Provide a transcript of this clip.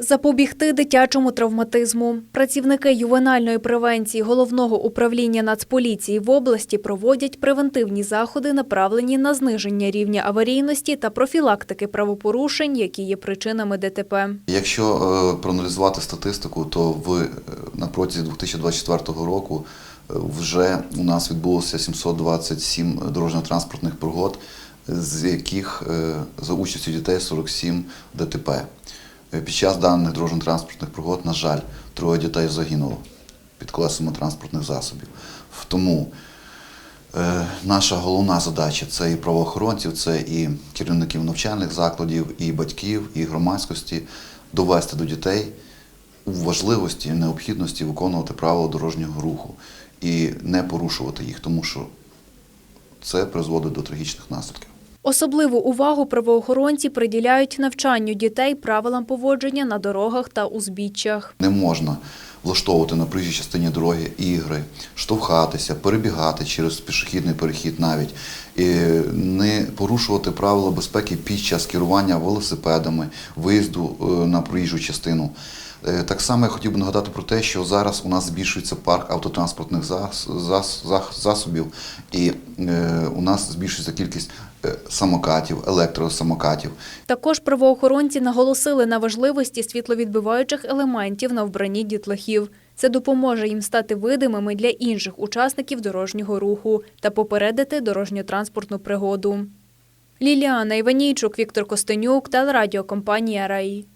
Запобігти дитячому травматизму. Працівники ювенальної превенції головного управління Нацполіції в області проводять превентивні заходи, направлені на зниження рівня аварійності та профілактики правопорушень, які є причинами ДТП. Якщо е, проаналізувати статистику, то в, е, на протязі 2024 року е, вже у нас відбулося 727 дорожньо-транспортних пригод, з яких за участю дітей 47 ДТП. Е, Під час даних дорожньо-транспортних пригод, на жаль, троє дітей загинуло під колесами транспортних засобів. Тому Е, Наша головна задача це і правоохоронців, це і керівників навчальних закладів, і батьків, і громадськості довести до дітей у важливості, необхідності виконувати правила дорожнього руху і не порушувати їх, тому що це призводить до трагічних наслідків. Особливу увагу правоохоронці приділяють навчанню дітей правилам поводження на дорогах та узбіччях. Не можна влаштовувати на проїжджій частині дороги ігри, штовхатися, перебігати через пішохідний перехід навіть, і не порушувати правила безпеки під час керування велосипедами, виїзду е, на проїжджу частину. Е, Так само я хотів би нагадати про те, що зараз у нас збільшується парк автотранспортних засобів, і е, у нас збільшується кількість самокатів, електросамокатів. Також правоохоронці наголосили на важливості світловідбиваючих елементів на вбранні дітлахів. Це допоможе їм стати видимими для інших учасників дорожнього руху та попередити дорожньо-транспортну пригоду. Ліліана Іванійчук, Віктор Костенюк, телерадіокомпанія Раї.